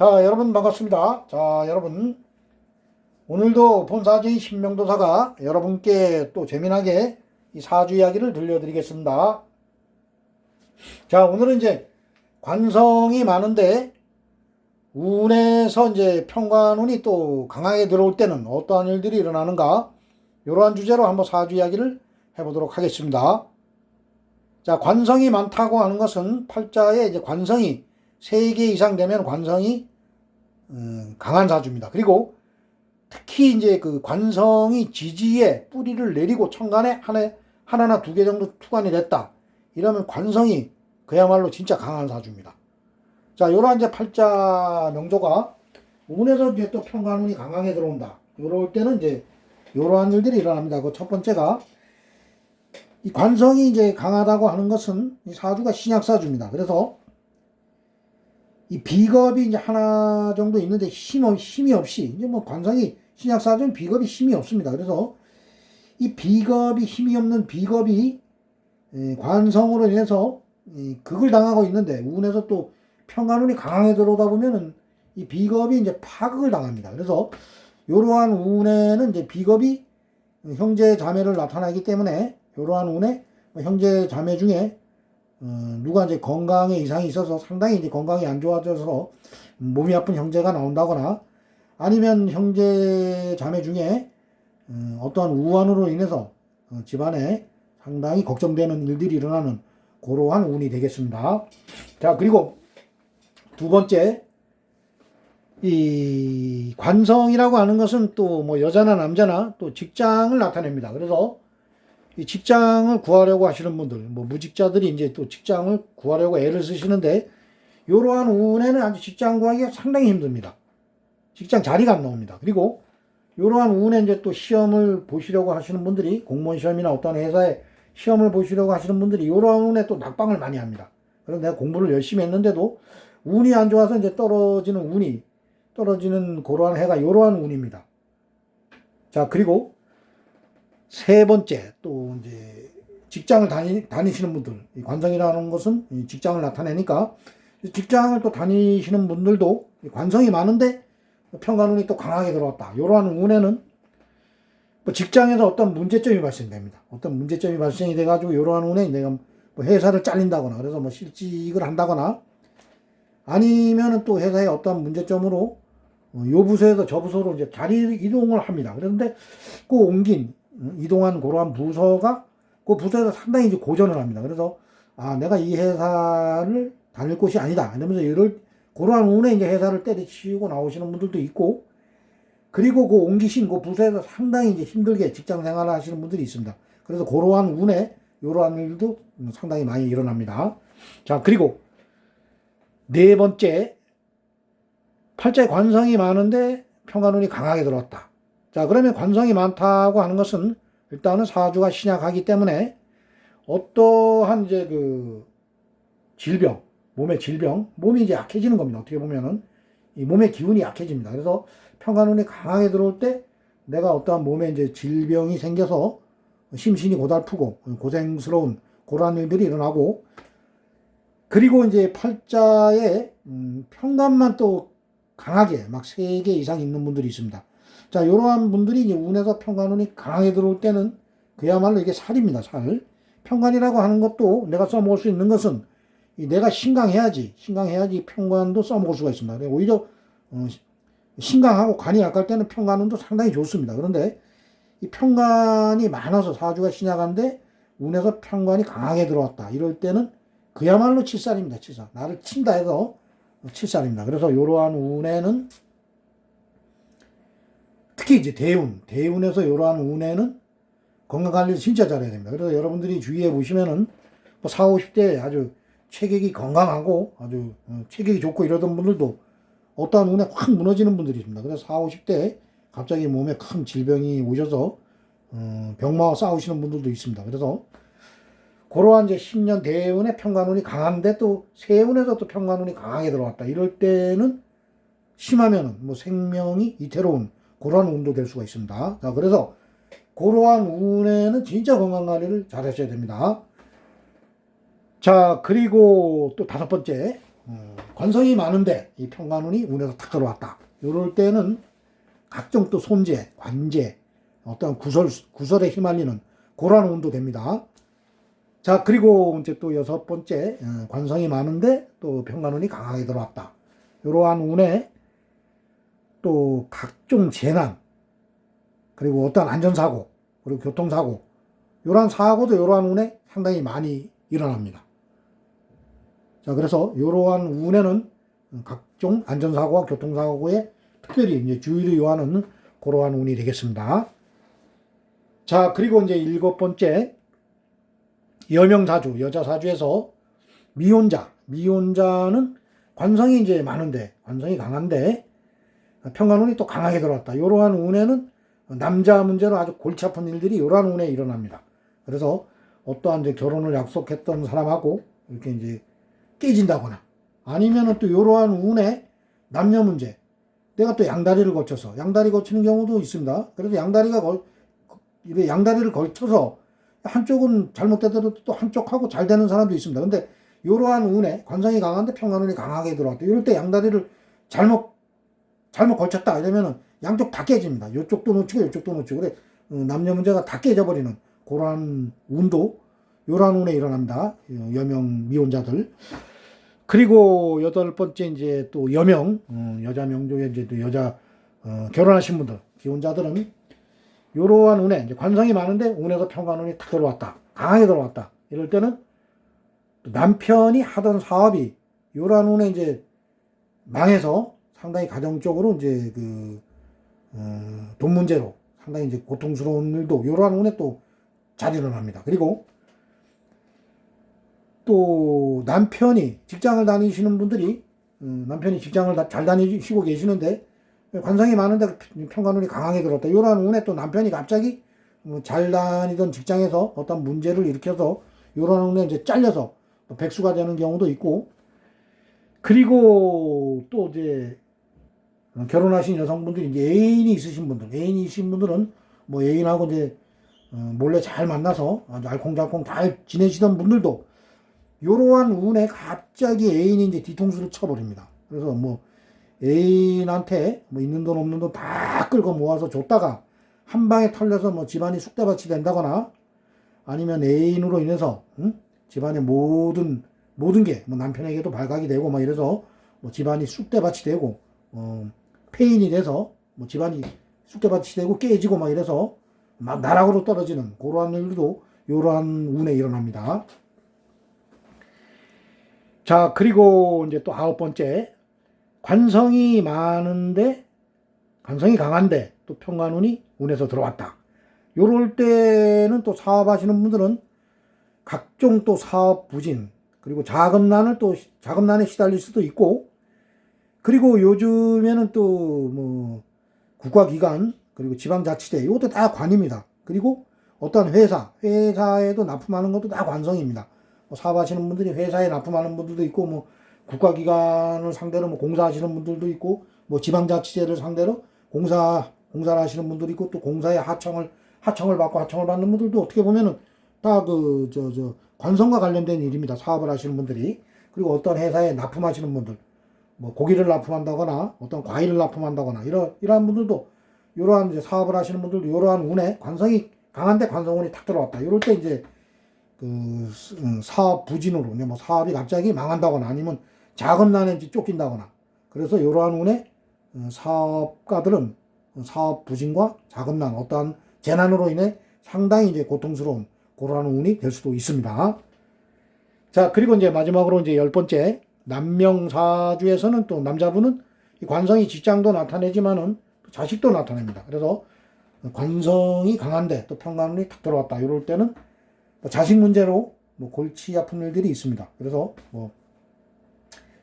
자, 여러분 반갑습니다. 자, 여러분. 오늘도 본사주의 신명도사가 여러분께 또 재미나게 이 사주 이야기를 들려드리겠습니다. 자, 오늘은 이제 관성이 많은데 운에서 이제 평관운이 또 강하게 들어올 때는 어떠한 일들이 일어나는가 이러한 주제로 한번 사주 이야기를 해보도록 하겠습니다. 자, 관성이 많다고 하는 것은 팔자에 이제 관성이 3개 이상 되면 관성이 음, 강한 사주입니다. 그리고 특히 이제 그 관성이 지지에 뿌리를 내리고 천간에 하나, 하나나 두 개 정도 투관이 됐다. 이러면 관성이 그야말로 진짜 강한 사주입니다. 자, 요런 이제 팔자 명조가 운에서 이제 또 평관운이 강하게 들어온다. 요럴 때는 이제 요러한 일들이 일어납니다. 그 첫 번째가 이 관성이 이제 강하다고 하는 것은 이 사주가 신약사주입니다. 그래서 이 비겁이 이제 하나 정도 있는데 힘, 없- 힘이 없이 이제 뭐 관성이 신약사주는 비겁이 힘이 없습니다. 그래서 이 비겁이 힘이 없는 비겁이 에, 관성으로 인해서 이 극을 당하고 있는데 운에서 또 평관운이 강하게 들어오다 보면은 이 비겁이 이제 파극을 당합니다. 그래서 이러한 운에는 이제 비겁이 형제 자매를 나타나기 때문에 이러한 운에 뭐 형제 자매 중에 어, 누가 이제 건강에 이상이 있어서 상당히 이제 건강이 안 좋아져서 몸이 아픈 형제가 나온다거나 아니면 형제 자매 중에 어, 어떠한 우환으로 인해서 어, 집안에 상당히 걱정되는 일들이 일어나는 그러한 운이 되겠습니다. 자 그리고 두 번째 이 관성이라고 하는 것은 또 뭐 여자나 남자나 또 직장을 나타냅니다. 그래서 이 직장을 구하려고 하시는 분들, 뭐 무직자들이 이제 또 직장을 구하려고 애를 쓰시는데 이러한 운에는 아주 직장 구하기가 상당히 힘듭니다. 직장 자리가 안 나옵니다. 그리고 이러한 운에 이제 또 시험을 보시려고 하시는 분들이 공무원 시험이나 어떤 회사에 시험을 보시려고 하시는 분들이 이러한 운에 또 낙방을 많이 합니다. 그래서 내가 공부를 열심히 했는데도 운이 안 좋아서 이제 떨어지는 운이 떨어지는 그러한 해가 이러한 운입니다. 자, 그리고 세 번째 또 이제 직장을 다니, 다니시는 분들 이 관성이라는 것은 이 직장을 나타내니까 직장을 또 다니시는 분들도 이 관성이 많은데 평관운이 또 강하게 들어왔다. 이러한 운에는 뭐 직장에서 어떤 문제점이 발생됩니다. 어떤 문제점이 발생이 돼가지고 이러한 운에 내가 뭐 회사를 잘린다거나 그래서 뭐 실직을 한다거나 아니면은 또 회사에 어떤 문제점으로 어, 요 부서에서 저 부서로 이제 자리 이동을 합니다. 그런데 그 옮긴 어, 이동한 그러한 부서가 그 부서에서 상당히 이제 고전을 합니다. 그래서 아 내가 이 회사를 다닐 곳이 아니다. 이러면서 이를 그러한 운에 이제 회사를 때려치우고 나오시는 분들도 있고 그리고 그 옮기신 그 부서에서 상당히 이제 힘들게 직장 생활을 하시는 분들이 있습니다. 그래서 그러한 운에 이러한 일도 상당히 많이 일어납니다. 자 그리고 네 번째 팔자에 관성이 많은데 평관운이 강하게 들어왔다. 자, 그러면 관성이 많다고 하는 것은 일단은 사주가 신약하기 때문에 어떠한 이제 그 질병, 몸의 질병, 몸이 이제 약해지는 겁니다. 어떻게 보면은 이 몸의 기운이 약해집니다. 그래서 평관운이 강하게 들어올 때 내가 어떠한 몸에 이제 질병이 생겨서 심신이 고달프고 고생스러운 그러한 일들이 일어나고 그리고 이제 팔자에 음, 평관만 또 강하게 막 세 개 이상 있는 분들이 있습니다. 자, 이러한 분들이 이제 운에서 평관운이 강하게 들어올 때는 그야말로 이게 살입니다, 살. 평관이라고 하는 것도 내가 써먹을 수 있는 것은 이 내가 신강해야지, 신강해야지 평관도 써먹을 수가 있습니다. 오히려 어, 신강하고 관이 약할 때는 평관운도 상당히 좋습니다. 그런데 이 평관이 많아서 사주가 신약한데 운에서 평관이 강하게 들어왔다. 이럴 때는 그야말로 칠살입니다, 칠살. 나를 친다 해서 칠살입니다. 그래서 이러한 운에는 특히 이제 대운, 대운에서 이러한 운에는 건강 관리를 진짜 잘해야 됩니다. 그래서 여러분들이 주위에 보시면은 뭐 4, 50대 아주 체격이 건강하고 아주 어, 체격이 좋고 이러던 분들도 어떠한 운에 확 무너지는 분들이 있습니다. 그래서 4, 50대 갑자기 몸에 큰 질병이 오셔서 어, 병마와 싸우시는 분들도 있습니다. 그래서 그러한 이제 10년 대운의 평관운이 강한데 또 세운에서 또 평관운이 강하게 들어왔다. 이럴 때는 심하면은 뭐 생명이 이태로운 그러한 운도 될 수가 있습니다. 자, 그래서 그러한 운에는 진짜 건강 관리를 잘 하셔야 됩니다. 자, 그리고 또 다섯 번째, 어, 관성이 많은데 이 평관운이 운에서 탁 들어왔다. 이럴 때는 각종 또 손재, 관재, 어떤 구설, 구설에 휘말리는 그러한 운도 됩니다. 자, 그리고 이제 또 여섯 번째, 어, 관성이 많은데 또 평관운이 강하게 들어왔다. 이러한 운에 또 각종 재난, 그리고 어떤 안전사고, 그리고 교통사고, 이러한 사고도 이러한 운에 상당히 많이 일어납니다. 자, 그래서 이러한 운에는 각종 안전사고와 교통사고에 특별히 이제 주의를 요하는 그러한 운이 되겠습니다. 자, 그리고 이제 일곱 번째, 여명사주, 여자사주에서 미혼자, 미혼자는 관성이 이제 많은데, 관성이 강한데, 평관운이 또 강하게 들어왔다. 이러한 운에는 남자 문제로 아주 골치 아픈 일들이 이러한 운에 일어납니다. 그래서 어떠한 이제 결혼을 약속했던 사람하고 이렇게 이제 깨진다거나 아니면은 또 이러한 운에 남녀 문제 내가 또 양다리를 거쳐서 양다리 거치는 경우도 있습니다. 그래서 양다리가 걸 이래 양다리를 걸쳐서 한쪽은 잘못되더라도 또 한쪽하고 잘 되는 사람도 있습니다. 근데 이러한 운에 관성이 강한데 평관운이 강하게 들어왔다. 이럴 때 양다리를 잘못 잘못 걸쳤다 이러면은 양쪽 다 깨집니다. 이쪽도 놓치고 이쪽도 놓치고 그래 어, 남녀 문제가 다 깨져버리는 그러한 운도 요러한 운에 일어납니다. 어, 여명 미혼자들. 그리고 여덟 번째 이제 또 여명 어, 여자 명조에 이제 또 여자 어, 결혼하신 분들 기혼자들은 요러한 운에 이제 관성이 많은데 운에서 평관운이 탁 들어왔다 강하게 들어왔다 이럴 때는 남편이 하던 사업이 요러한 운에 이제 망해서 상당히 가정적으로 이제 그, 어, 돈 문제로 상당히 이제 고통스러운 일도 요러한 운에 또잘 일어납니다. 그리고 또 남편이 직장을 다니시는 분들이 음, 남편이 직장을 다, 잘 다니시고 계시는데 관성이 많은데 평관운이 강하게 들었다. 이러한 운에 또 남편이 갑자기 어, 잘 다니던 직장에서 어떤 문제를 일으켜서 이러한 운에 이제 잘려서 또 백수가 되는 경우도 있고 그리고 또 이제 어, 결혼하신 여성분들이 이제 애인이 있으신 분들, 애인이 있으신 분들은 뭐 애인하고 이제 어, 몰래 잘 만나서 아주 알콩달콩 잘 지내시던 분들도 이러한 운에 갑자기 애인이 이제 뒤통수를 쳐버립니다. 그래서 뭐 애인한테 뭐 있는 돈 없는 돈 다 끌고 모아서 줬다가 한 방에 털려서 뭐 집안이 쑥대밭이 된다거나 아니면 애인으로 인해서 응? 집안의 모든 모든 게 뭐 남편에게도 발각이 되고 막 이래서 뭐 집안이 쑥대밭이 되고 어, 폐인이 돼서 뭐 집안이 쑥대밭이 되고 깨지고 막 이래서 막 나락으로 떨어지는 그러한 일도 이러한 운에 일어납니다. 자, 그리고 이제 또 아홉 번째. 관성이 많은데, 관성이 강한데, 또 평관운이 운에서 들어왔다. 요럴 때는 또 사업하시는 분들은 각종 또 사업 부진, 그리고 자금난을 또, 자금난에 시달릴 수도 있고, 그리고 요즘에는 또 뭐, 국가기관, 그리고 지방자치대, 이것도 다 관입니다. 그리고 어떤 회사, 회사에도 납품하는 것도 다 관성입니다. 뭐 사업하시는 분들이 회사에 납품하는 분들도 있고 뭐 국가기관을 상대로 뭐 공사하시는 분들도 있고 뭐 지방자치제를 상대로 공사 공사를 하시는 분들이 있고 또 공사에 하청을 하청을 받고 하청을 받는 분들도 어떻게 보면은 다 그 저 저 관성과 관련된 일입니다. 사업을 하시는 분들이 그리고 어떤 회사에 납품하시는 분들 뭐 고기를 납품한다거나 어떤 과일을 납품한다거나 이런 이러한 분들도 이러한 이제 사업을 하시는 분들도 이러한 운에 관성이 강한데 관성운이 탁 들어왔다. 이럴 때 이제 그 음, 사업 부진으로 뭐 사업이 갑자기 망한다거나 아니면 자금난에 쫓긴다거나 그래서 이러한 운에 어, 사업가들은 사업 부진과 자금난 어떠한 재난으로 인해 상당히 이제 고통스러운 그러한 운이 될 수도 있습니다. 자 그리고 이제 마지막으로 이제 열 번째 남명사주에서는 또 남자분은 이 관성이 직장도 나타내지만은 자식도 나타냅니다. 그래서 관성이 강한데 또 평관운이 탁 들어왔다. 이럴 때는 뭐 자식 문제로 뭐 골치 아픈 일들이 있습니다. 그래서 뭐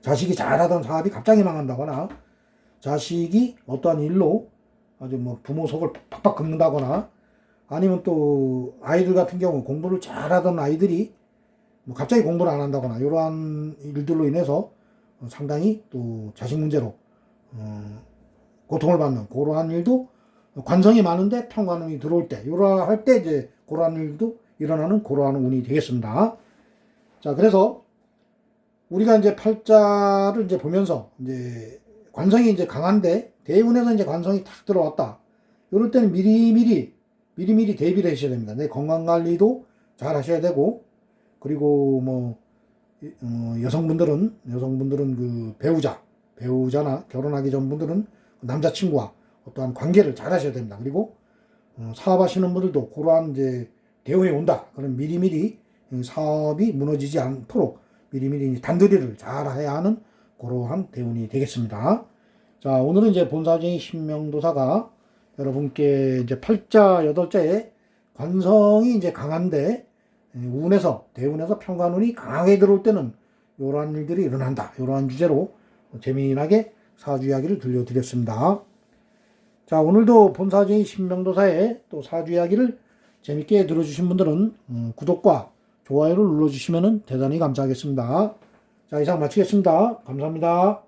자식이 잘하던 사업이 갑자기 망한다거나 자식이 어떠한 일로 아주 뭐 부모 속을 팍팍 긁는다거나 아니면 또 아이들 같은 경우 공부를 잘하던 아이들이 뭐 갑자기 공부를 안 한다거나 이러한 일들로 인해서 상당히 또 자식 문제로 어 고통을 받는 그러한 일도 관성이 많은데 평관운이 들어올 때 이러할 때 이제 그러한 일도 일어나는 그러한 운이 되겠습니다. 자, 그래서 우리가 이제 팔자를 이제 보면서 이제 관성이 이제 강한데 대운에서 이제 관성이 탁 들어왔다. 이럴 때는 미리미리 미리미리 대비를 하셔야 됩니다. 내 건강 관리도 잘 하셔야 되고 그리고 뭐 이- 어, 여성분들은 여성분들은 그 배우자 배우자나 결혼하기 전 분들은 남자친구와 어떠한 관계를 잘 하셔야 됩니다. 그리고 어, 사업하시는 분들도 그러한 이제 대우에 온다. 그럼 미리미리 이 사업이 무너지지 않도록 미리미리 이제 단도리를 잘 해야 하는 그러한 대운이 되겠습니다. 자, 오늘은 이제 본사쟁이 신명도사가 여러분께 이제 팔자 여덟자에 관성이 이제 강한데 예, 운에서 대운에서 평관운이 강하게 들어올 때는 이러한 일들이 일어난다. 이러한 주제로 재미나게 사주 이야기를 들려드렸습니다. 자, 오늘도 본사쟁이 신명도사의 또 사주 이야기를 재밌게 들어주신 분들은 음, 구독과 좋아요를 눌러주시면 대단히 감사하겠습니다. 자, 이상 마치겠습니다. 감사합니다.